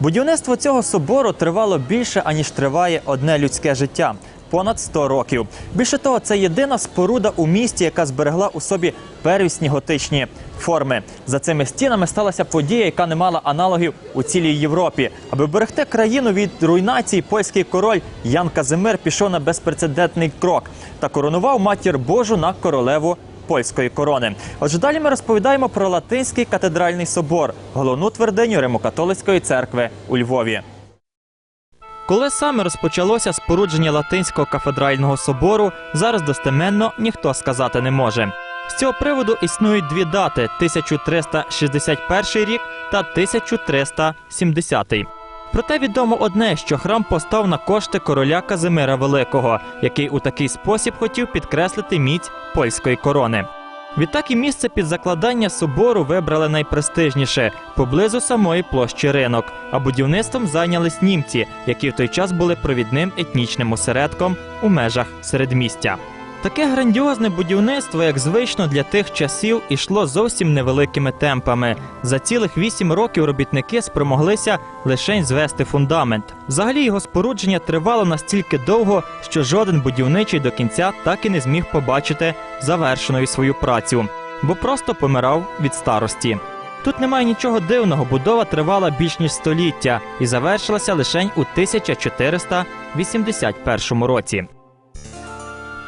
Будівництво цього собору тривало більше, аніж триває одне людське життя. Понад 100 років. Більше того, це єдина споруда у місті, яка зберегла у собі первісні готичні форми. За цими стінами сталася подія, яка не мала аналогів у цілій Європі. Аби берегти країну від руйнації, польський король Ян Казимир пішов на безпрецедентний крок та коронував матір Божу на королеву польської корони. Отже, далі ми розповідаємо про Латинський катедральний собор, головну твердиню Римокатолицької церкви у Львові. Коли саме розпочалося спорудження Латинського кафедрального собору, зараз достеменно ніхто сказати не може. З цього приводу існують дві дати: 1361 рік та 1370. Проте відомо одне, що храм постав на кошти короля Казимира Великого, який у такий спосіб хотів підкреслити міць польської корони. Відтак і місце під закладання собору вибрали найпрестижніше поблизу самої площі ринок. А будівництвом зайнялись німці, які в той час були провідним етнічним осередком у межах середмістя. Таке грандіозне будівництво, як звично для тих часів, ішло зовсім невеликими темпами. За цілих вісім років робітники спромоглися лише звести фундамент. Взагалі його спорудження тривало настільки довго, що жоден будівничий до кінця так і не зміг побачити завершеною свою працю, бо просто помирав від старості. Тут немає нічого дивного, будова тривала більш ніж століття і завершилася лише у 1481 році.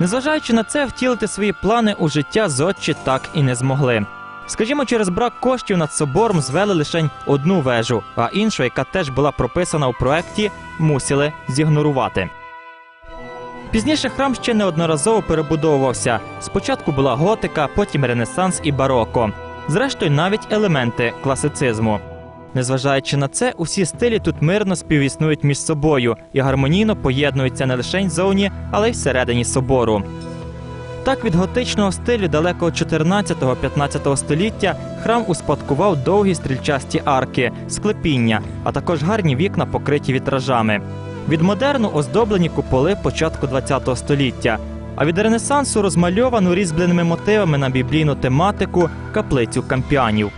Незважаючи на це, втілити свої плани у життя зодчі так і не змогли. Скажімо, через брак коштів над собором звели лише одну вежу, а іншу, яка теж була прописана у проекті, мусили зігнорувати. Пізніше храм ще неодноразово перебудовувався. Спочатку була готика, потім ренесанс і бароко. Зрештою, навіть елементи класицизму. Незважаючи на це, усі стилі тут мирно співіснують між собою і гармонійно поєднуються не лише ззовні, але й всередині собору. Так від готичного стилю далекого 14-15 століття храм успадкував довгі стрільчасті арки, склепіння, а також гарні вікна, покриті вітражами. Від модерну оздоблені куполи початку ХХ століття, а від ренесансу розмальовану різьбленими мотивами на біблійну тематику каплицю кампіанів.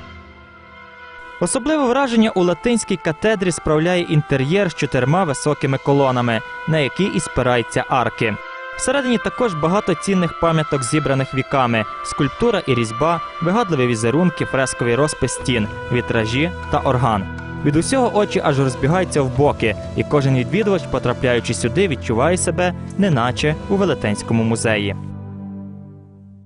Особливе враження у латинській катедрі справляє інтер'єр з чотирма високими колонами, на які і спираються арки. Всередині також багато цінних пам'яток, зібраних віками, скульптура і різьба, вигадливі візерунки, фресковий розпис стін, вітражі та орган. Від усього очі аж розбігаються в боки, і кожен відвідувач, потрапляючи сюди, відчуває себе неначе у велетенському музеї.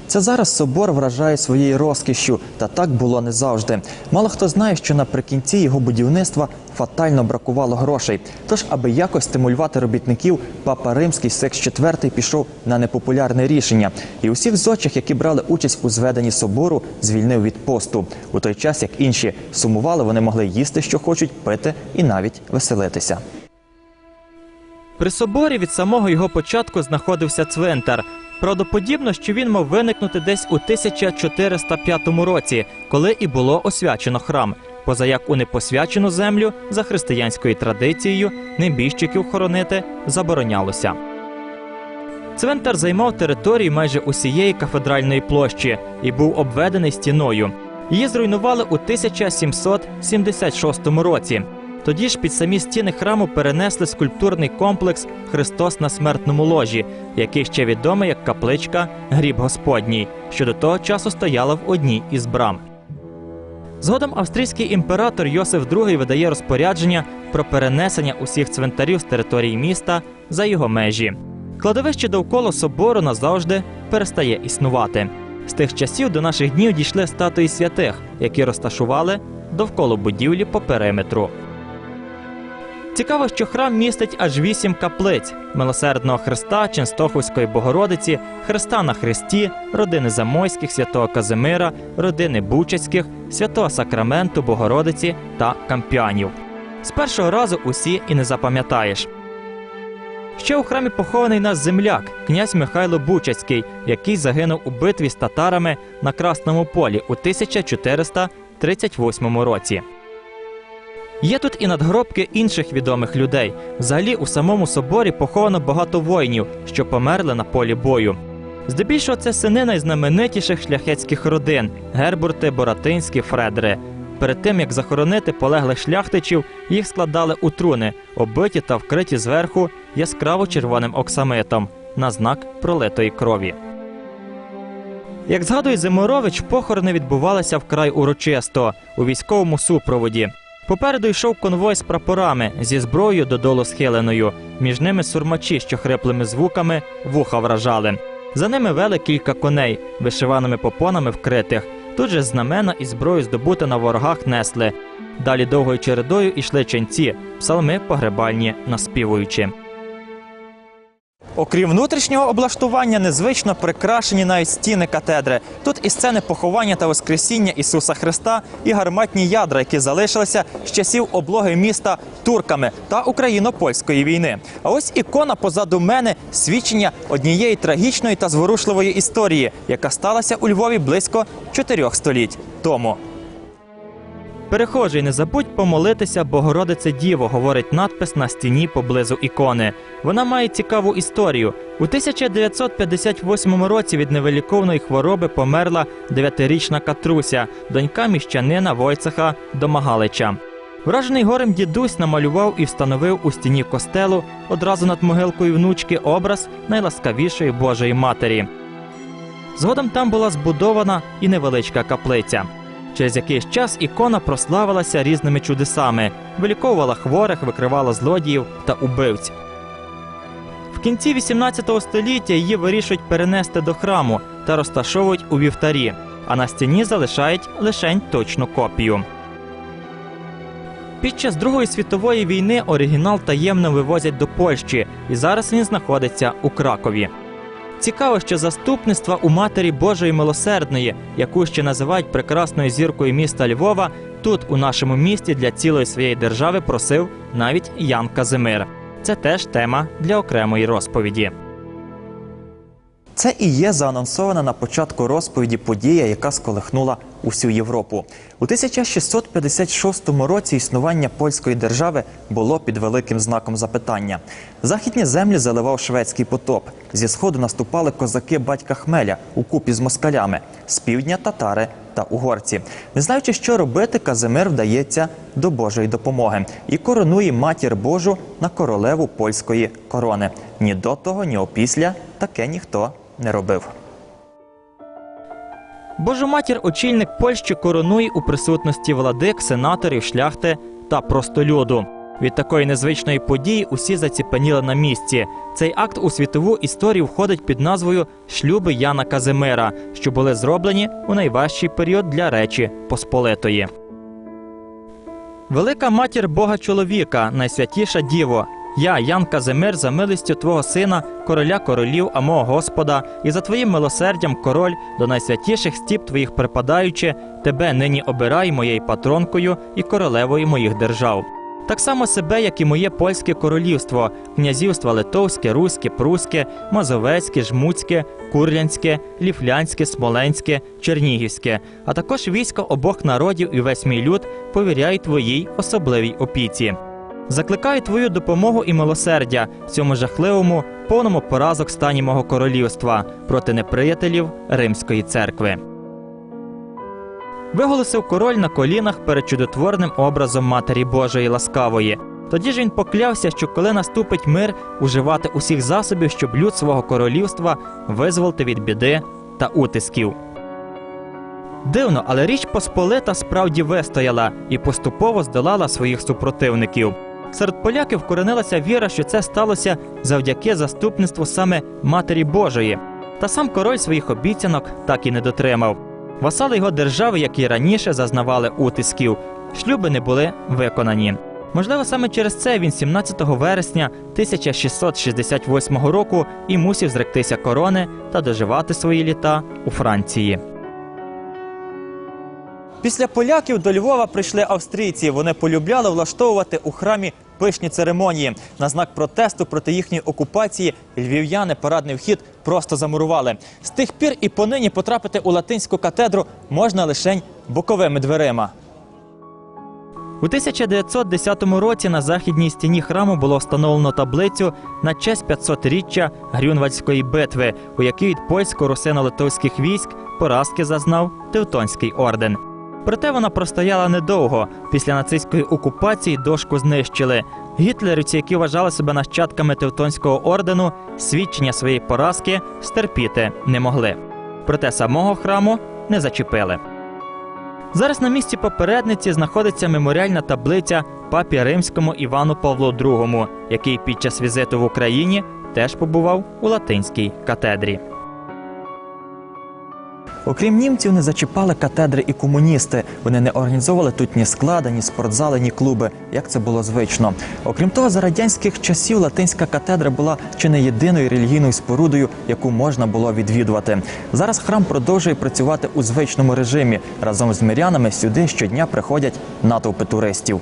Це зараз собор вражає своєю розкішшю, та так було не завжди. Мало хто знає, що наприкінці його будівництва фатально бракувало грошей. Тож, аби якось стимулювати робітників, папа римський Секс IV пішов на непопулярне рішення, і усіх зодчих, які брали участь у зведенні собору, звільнив від посту. У той час, як інші сумували, вони могли їсти, що хочуть, пити і навіть веселитися. При соборі від самого його початку знаходився цвинтар. Правдоподібно, що він мав виникнути десь у 1405 році, коли і було освячено храм. Поза як у непосвячену землю за християнською традицією небіжчиків хоронити заборонялося. Цвинтар займав територію майже усієї кафедральної площі і був обведений стіною. Її зруйнували у 1776 році. Тоді ж під самі стіни храму перенесли скульптурний комплекс Христос на смертному ложі, який ще відомий як капличка Гріб Господній, що до того часу стояла в одній із брам. Згодом австрійський імператор Йосиф II видає розпорядження про перенесення усіх цвинтарів з території міста за його межі. Кладовище довкола собору назавжди перестає існувати. З тих часів до наших днів дійшли статуї святих, які розташували довкола будівлі по периметру. Цікаво, що храм містить аж вісім каплиць милосердного Христа, Ченстоховської Богородиці, Христа на Христі, родини Замойських, святого Казимира, родини Бучацьких, святого Сакраменту, Богородиці та Кампіанів. З першого разу усі і не запам'ятаєш. Ще у храмі похований наш земляк, князь Михайло Бучацький, який загинув у битві з татарами на Красному полі у 1438 році. Є тут і надгробки інших відомих людей. Взагалі у самому соборі поховано багато воїнів, що померли на полі бою. Здебільшого це сини найзнаменитіших шляхетських родин Гербурти, Боратинські, Фредри. Перед тим як захоронити полеглих шляхтичів, їх складали у труни, оббиті та вкриті зверху яскраво червоним оксамитом на знак пролитої крові. Як згадує Зиморович, похорони відбувалися вкрай урочисто у військовому супроводі. Попереду йшов конвой з прапорами зі зброєю додолу схиленою. Між ними сурмачі, що хриплими звуками вуха вражали. За ними вели кілька коней, вишиваними попонами вкритих. Тут же знамена і зброю здобути на ворогах несли. Далі довгою чередою йшли ченці, псалми погребальні наспівуючи. Окрім внутрішнього облаштування, незвично прикрашені навіть стіни катедри. Тут і сцени поховання та воскресіння Ісуса Христа, і гарматні ядра, які залишилися з часів облоги міста турками та україно-польської війни. А ось ікона позаду мене свідчення однієї трагічної та зворушливої історії, яка сталася у Львові близько чотирьох століть тому. Перехожий, не забудь помолитися, Богородице Діво, говорить надпис на стіні поблизу ікони. Вона має цікаву історію. У 1958 році від невиліковної хвороби померла дев'ятирічна Катруся, донька міщанина Войцеха Домагалича. Вражений горем дідусь намалював і встановив у стіні костелу одразу над могилкою внучки образ найласкавішої Божої Матері. Згодом там була збудована і невеличка каплиця. Через якийсь час ікона прославилася різними чудесами, виліковувала хворих, викривала злодіїв та убивць. В кінці 18 століття її вирішують перенести до храму та розташовують у вівтарі, а на стіні залишають лишень точну копію. Під час Другої світової війни оригінал таємно вивозять до Польщі, і зараз він знаходиться у Кракові. Цікаво, що заступництва у Матері Божої Милосердної, яку ще називають прекрасною зіркою міста Львова, тут, у нашому місті, для цілої своєї держави просив навіть Ян Казимир. Це теж тема для окремої розповіді. Це і є заанонсована на початку розповіді подія, яка сколихнула усю Європу. У 1656 році існування польської держави було під великим знаком запитання. Західні землі заливав шведський потоп. Зі сходу наступали козаки батька Хмеля у купі з москалями, з півдня татари та угорці. Не знаючи, що робити, Казимир вдається до Божої допомоги і коронує матір Божу на королеву польської корони. Ні до того, ні опісля таке ніхто не робив. Божу матір очільник Польщі коронує у присутності владик, сенаторів, шляхти та простолюду. Від такої незвичної події усі заціпеніли на місці. Цей акт у світову історію входить під назвою Шлюби Яна Казимира, що були зроблені у найважчий період для Речі Посполитої. Велика матір Бога чоловіка, найсвятіша діво. Я, Ян Казимир, за милістю Твого сина, короля королів, а мого Господа, і за Твоїм милосердям, король, до найсвятіших стіп Твоїх припадаючи, Тебе нині обирай моєю патронкою і королевою моїх держав. Так само себе, як і моє польське королівство, князівства Литовське, Руське, Пруське, Мазовецьке, Жмуцьке, Курлянське, Ліфлянське, Смоленське, Чернігівське, а також військо обох народів і весь мій люд повіряю твоїй особливій опіці. Закликаю твою допомогу і милосердя в цьому жахливому, повному поразок стані мого королівства проти неприятелів Римської церкви. Виголосив король на колінах перед чудотворним образом Матері Божої ласкавої. Тоді ж він поклявся, що коли наступить мир, уживати усіх засобів, щоб люд свого королівства визволити від біди та утисків. Дивно, але річ Посполита справді вистояла і поступово здолала своїх супротивників. Серед поляків вкоренилася віра, що це сталося завдяки заступництву саме Матері Божої. Та сам король своїх обіцянок так і не дотримав. Васали його держави, як і раніше, зазнавали утисків. Шлюби не були виконані. Можливо, саме через це він 17 вересня 1668 року і мусив зректися корони та доживати свої літа у Франції. Після поляків до Львова прийшли австрійці. Вони полюбляли влаштовувати у храмі пишні церемонії. На знак протесту проти їхньої окупації львів'яни парадний вхід просто замурували. З тих пір і понині потрапити у латинську катедру можна лише боковими дверима. У 1910 році на західній стіні храму було встановлено таблицю на честь 500-річчя Грюнвальдської битви, у якій від польсько-русино-литовських військ поразки зазнав Тевтонський орден. Проте вона простояла недовго. Після нацистської окупації дошку знищили. Гітлерівці, які вважали себе нащадками Тевтонського ордену, свідчення своєї поразки стерпіти не могли. Проте самого храму не зачепили. Зараз на місці попередниці знаходиться меморіальна таблиця папі римському Івану Павлу II, який під час візиту в Україні теж побував у латинській катедрі. Окрім німців, не зачіпали катедри і комуністи. Вони не організовували тут ні склади, ні спортзали, ні клуби, як це було звично. Окрім того, за радянських часів латинська катедра була чи не єдиною релігійною спорудою, яку можна було відвідувати. Зараз храм продовжує працювати у звичному режимі. Разом з мирянами сюди щодня приходять натовпи туристів.